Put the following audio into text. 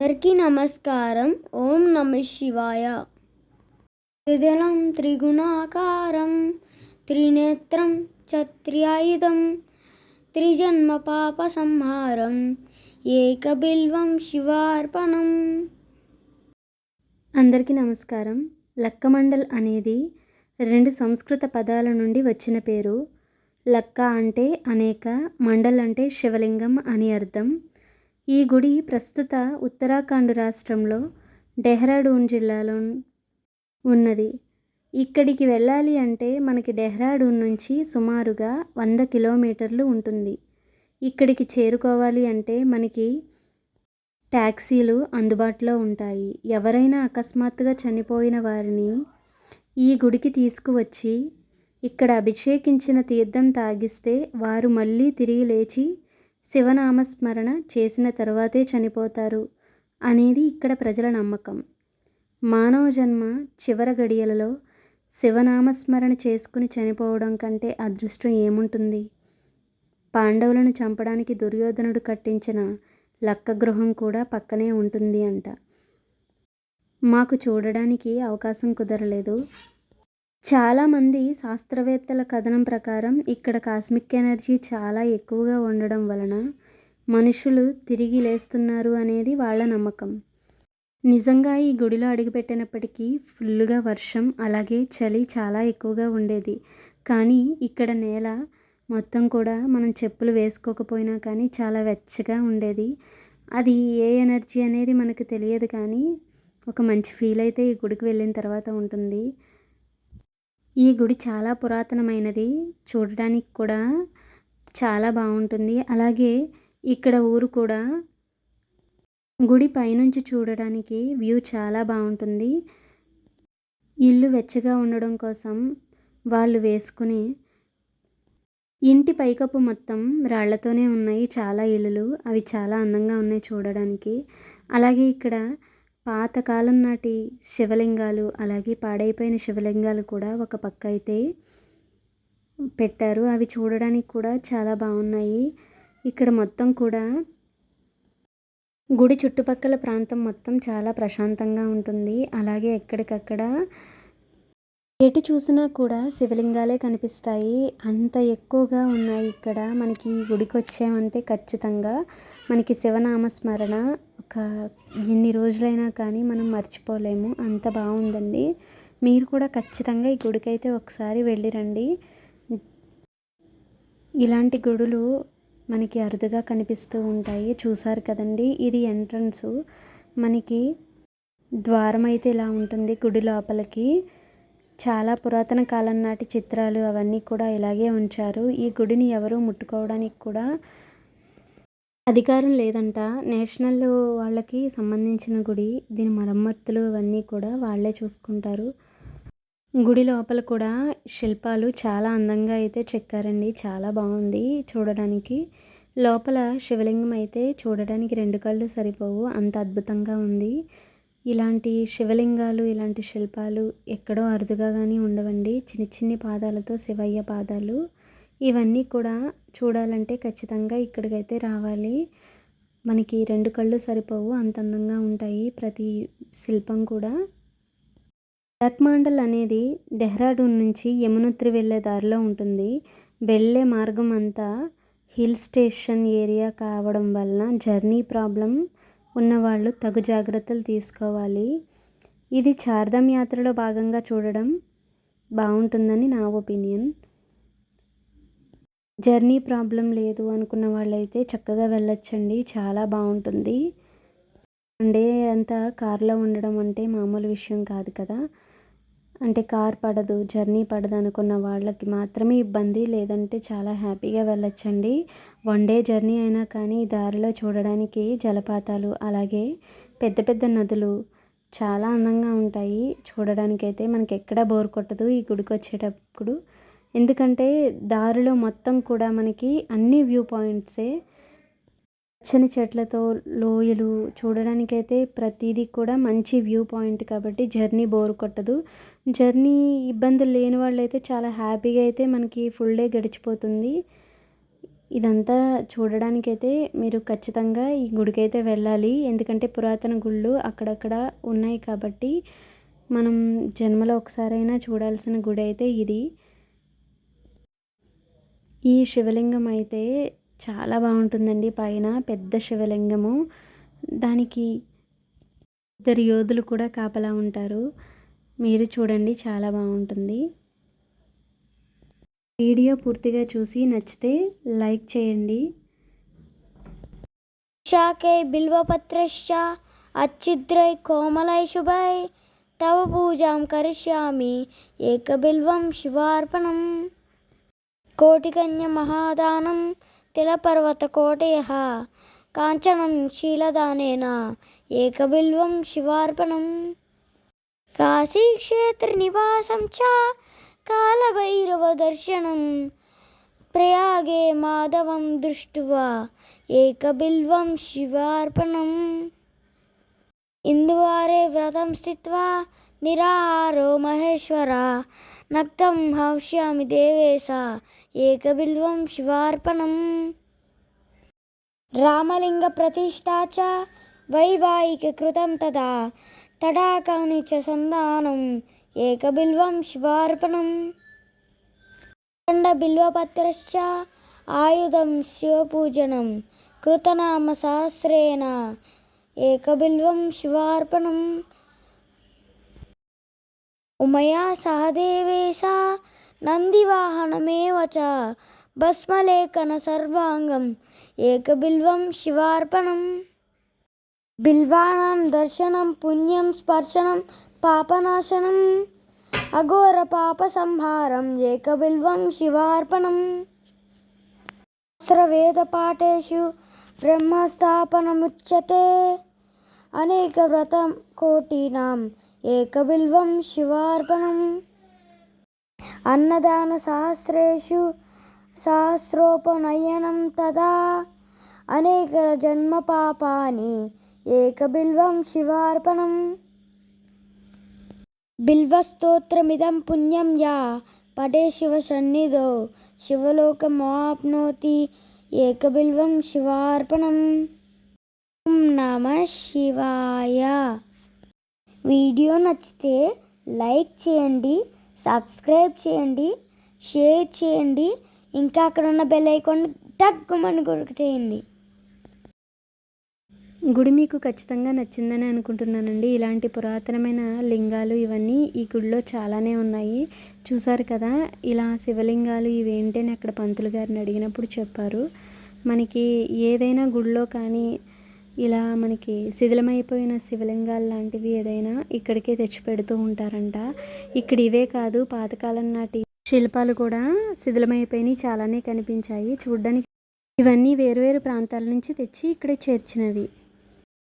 అందరికీ నమస్కారం. ఓం నమ శివాయ. త్రిదళం త్రిగుణాకారం త్రినేత్రం చత్ర్యాయుధం త్రిజన్మ పాప సంహారం ఏకబిల్వం శివార్పణం. అందరికీ నమస్కారం. లక్కమండల్ అనేది రెండు సంస్కృత పదాల నుండి వచ్చిన పేరు. లక్క అంటే అనేక మండల్ అంటే శివలింగం అని అర్థం. ఈ గుడి ప్రస్తుత ఉత్తరాఖండ్ రాష్ట్రంలో డెహ్రాడూన్ జిల్లాలో ఉన్నది. ఇక్కడికి వెళ్ళాలి అంటే మనకి డెహ్రాడూన్ నుంచి సుమారుగా వంద కిలోమీటర్లు ఉంటుంది. ఇక్కడికి చేరుకోవాలి అంటే మనకి ట్యాక్సీలు అందుబాటులో ఉంటాయి. ఎవరైనా అకస్మాత్తుగా చనిపోయిన వారిని ఈ గుడికి తీసుకువచ్చి ఇక్కడ అభిషేకించిన తీర్థం తాగిస్తే వారు మళ్ళీ తిరిగి లేచి శివనామస్మరణ చేసిన తర్వాతే చనిపోతారు అనేది ఇక్కడ ప్రజల నమ్మకం. మానవ జన్మ చివర గడియలలో శివనామస్మరణ చేసుకుని చనిపోవడం కంటే అదృష్టం ఏముంటుంది? పాండవులను చంపడానికి దుర్యోధనుడు కట్టించిన లక్క గృహం కూడా పక్కనే ఉంటుంది అంట. మాకు చూడడానికి అవకాశం కుదరలేదు. చాలామంది శాస్త్రవేత్తల కథనం ప్రకారం ఇక్కడ కాస్మిక్ ఎనర్జీ చాలా ఎక్కువగా ఉండడం వలన మనుషులు తిరిగి లేస్తున్నారు అనేది వాళ్ళ నమ్మకం. నిజంగా ఈ గుడిలో అడుగుపెట్టినప్పటికీ ఫుల్గా వర్షం అలాగే చలి చాలా ఎక్కువగా ఉండేది. కానీ ఇక్కడ నేల మొత్తం కూడా మనం చెప్పులు వేసుకోకపోయినా కానీ చాలా వెచ్చగా ఉండేది. అది ఏ ఎనర్జీ అనేది మనకు తెలియదు కానీ ఒక మంచి ఫీల్ అయితే ఈ గుడికి వెళ్ళిన తర్వాత ఉంటుంది. ఈ గుడి చాలా పురాతనమైనది. చూడడానికి కూడా చాలా బాగుంటుంది. అలాగే ఇక్కడ ఊరు కూడా గుడి పైనుంచి చూడడానికి వ్యూ చాలా బాగుంటుంది. ఇల్లు వెచ్చగా ఉండడం కోసం వాళ్ళు వేసుకుని ఇంటి పైకప్పు మొత్తం రాళ్ళతోనే ఉన్నాయి. చాలా ఇల్లులు. అవి చాలా అందంగా ఉన్నాయి చూడడానికి. అలాగే ఇక్కడ పాతకాలం నాటి శివలింగాలు అలాగే పాడైపోయిన శివలింగాలు కూడా ఒక పక్క అయితే పెట్టారు. అవి చూడడానికి కూడా చాలా బాగున్నాయి. ఇక్కడ మొత్తం కూడా గుడి చుట్టుపక్కల ప్రాంతం మొత్తం చాలా ప్రశాంతంగా ఉంటుంది. అలాగే ఎక్కడికక్కడ ఎటు చూసినా కూడా శివలింగాలే కనిపిస్తాయి. అంత ఎక్కువగా ఉన్నాయి ఇక్కడ. మనకి గుడికి వచ్చామంటే ఖచ్చితంగా మనకి శివనామస్మరణ ఒక ఎన్ని రోజులైనా కానీ మనం మర్చిపోలేము. అంత బాగుందండి. మీరు కూడా ఖచ్చితంగా ఈ గుడికైతే ఒకసారి వెళ్ళిరండి. ఇలాంటి గుడులు మనకి అరుదుగా కనిపిస్తూ ఉంటాయి. చూసారు కదండి ఇది ఎంట్రన్స్. మనకి ద్వారం అయితే ఇలా ఉంటుంది గుడి లోపలికి. చాలా పురాతన కాలం నాటి చిత్రాలు అవన్నీ కూడా ఇలాగే ఉంచారు. ఈ గుడిని ఎవరు ముట్టుకోవడానికి కూడా అధికారం లేదంట. నేషనల్ వాళ్ళకి సంబంధించిన గుడి దీని మరమ్మతులు అవన్నీ కూడా వాళ్ళే చూసుకుంటారు. గుడి లోపల కూడా శిల్పాలు చాలా అందంగా అయితే చెక్కారండి. చాలా బాగుంది చూడడానికి. లోపల శివలింగం అయితే చూడడానికి రెండు కళ్ళు సరిపోవు. అంత అద్భుతంగా ఉంది. ఇలాంటి శివలింగాలు ఇలాంటి శిల్పాలు ఎక్కడో అరుదుగా కానీ ఉండవండి. చిన్ని చిన్ని పాదాలతో శివయ్య పాదాలు. ఇవన్నీ కూడా చూడాలంటే ఖచ్చితంగా ఇక్కడికైతే రావాలి. మనకి రెండు కళ్ళు సరిపోవు అంత అందంగా ఉంటాయి ప్రతి శిల్పం కూడా. లక్మాండల్ అనేది డెహ్రాడూన్ నుంచి యమునోత్రి వెళ్ళే దారిలో ఉంటుంది. వెళ్ళే మార్గం అంతా హిల్ స్టేషన్ ఏరియా కావడం వలన జర్నీ ప్రాబ్లం ఉన్నవాళ్ళు తగు జాగ్రత్తలు తీసుకోవాలి. ఇది చార్ధామ్ యాత్రలో భాగంగా చూడడం బాగుంటుందని నా ఒపీనియన్. జర్నీ ప్రాబ్లం లేదు అనుకున్న వాళ్ళైతే చక్కగా వెళ్ళొచ్చండి. చాలా బాగుంటుంది. డే అంతా కార్లో ఉండడం అంటే మామూలు విషయం కాదు కదా. అంటే కార్ పడదు జర్నీ పడదు అనుకున్న వాళ్ళకి మాత్రమే ఇబ్బంది. లేదంటే చాలా హ్యాపీగా వెళ్ళొచ్చండి. వన్ డే జర్నీ అయినా కానీ దారిలో చూడడానికి జలపాతాలు అలాగే పెద్ద పెద్ద నదులు చాలా అందంగా ఉంటాయి. చూడడానికైతే మనకి ఎక్కడ బోర్ కొట్టదు. ఈ గుడికి వచ్చేటప్పుడు ఎందుకంటే దారిలో మొత్తం కూడా మనకి అన్ని వ్యూ పాయింట్సే పచ్చని చెట్లతో లోయలు చూడడానికైతే ప్రతిదీ కూడా మంచి వ్యూ పాయింట్ కాబట్టి జర్నీ బోర్ కొట్టదు. జర్నీ ఇబ్బందులు లేని వాళ్ళైతే చాలా హ్యాపీగా అయితే మనకి ఫుల్ డే గడిచిపోతుంది. ఇదంతా చూడడానికైతే మీరు ఖచ్చితంగా ఈ గుడికైతే వెళ్ళాలి. ఎందుకంటే పురాతన గుళ్ళు అక్కడక్కడ ఉన్నాయి కాబట్టి మనం జన్మలో ఒకసారైనా చూడాల్సిన గుడి అయితే ఇది. ఈ శివలింగం అయితే చాలా బాగుంటుందండి. పైన పెద్ద శివలింగము. దానికి ఇద్దరు యోధులు కూడా కాపలా ఉంటారు. మీరు చూడండి చాలా బాగుంటుంది. వీడియో పూర్తిగా చూసి నచ్చితే లైక్ చేయండి. శాకే బిల్వపత్రశ్చ అచ్చిద్రై కోమలై శుభై. తవ పూజాం కరిష్యామి. ఏకబిల్వం శివార్పణం. కోటికన్య మహాదానం తిలపర్వత కోటయ. కాంచనం శీలదానేన ఏకబిల్వం శివార్పణం. కాశీక్షేత్రనివాసం చ కాలభైరవదర్శనం. ప్రయాగే మాధవం దృష్ట్వా ఏకబిల్వం శివార్పణం. ఇందువారే వ్రతం స్థిత్వా నిరాహారో మహేశ్వర. నక్తం హౌష్యామి దేవేశ ఏకబిల్వం శివార్పణం. రామలింగ ప్రతిష్టా చ వైవాహికృతం తదా. తడాకాని చ సంధానం. ఏకబిల్వం శివార్పణం. బిల్వపత్రశ్చ ఆయుధం శివపూజనం. కృతనామ సహస్రేణ. ఏకబిల్వం శివార్పణం. ఉమయా సహదేవేశ నందివాహనమేవ చ భస్మలేఖన సర్వాంగం ఏకబిల్వం శివార్పణం బిల్వానాం దర్శనం పుణ్యం స్పర్శనం పాపనాశనం అఘోర పాప సంహారం ఏకబిల్వం శివార్పణం వేదపాఠేషు బ్రహ్మస్థాపనముచ్యతే అనేక వ్రతం కోటీనాం ఏకబిల్వం శివార్పణం అన్నదాన సహస్రేషు సహస్రోపనయనం తదా. అనేక జన్మ పాపాని ఏకబిల్వం శివార్పణం. బిల్వస్తోత్రమిదం పుణ్యం యా. పడే శివ సన్నిధో. శివలోకమాప్నోతి ఏకబిల్వం శివార్పణం. ఓం నమ శివాయ. వీడియో నచ్చితే లైక్ చేయండి. సబ్స్క్రైబ్ చేయండి షేర్ చేయండి ఇంకా అక్కడ ఉన్న బెల్ ఐకాన్ టక్కుమని కొరికేయండి. గుడి మీకు ఖచ్చితంగా నచ్చిందని అనుకుంటున్నానండి. ఇలాంటి పురాతనమైన లింగాలు ఇవన్నీ ఈ గుడిలో చాలానే ఉన్నాయి. చూసారు కదా ఇలా శివలింగాలు ఇవేంటి అని అక్కడ పంతులు గారిని అడిగినప్పుడు చెప్పారు. మనకి ఏదైనా గుడిలో కానీ ఇలా మనకి శిథిలమైపోయిన శివలింగాలు లాంటివి ఏదైనా ఇక్కడికే తెచ్చి పెడుతూ ఉంటారంట. ఇక్కడ ఇవే కాదు పాతకాలం నాటి శిల్పాలు కూడా శిథిలమైపోయినాయి చాలానే కనిపించాయి. చూడ్డానికి ఇవన్నీ వేరువేరు ప్రాంతాల నుంచి తెచ్చి ఇక్కడే చేర్చినవి.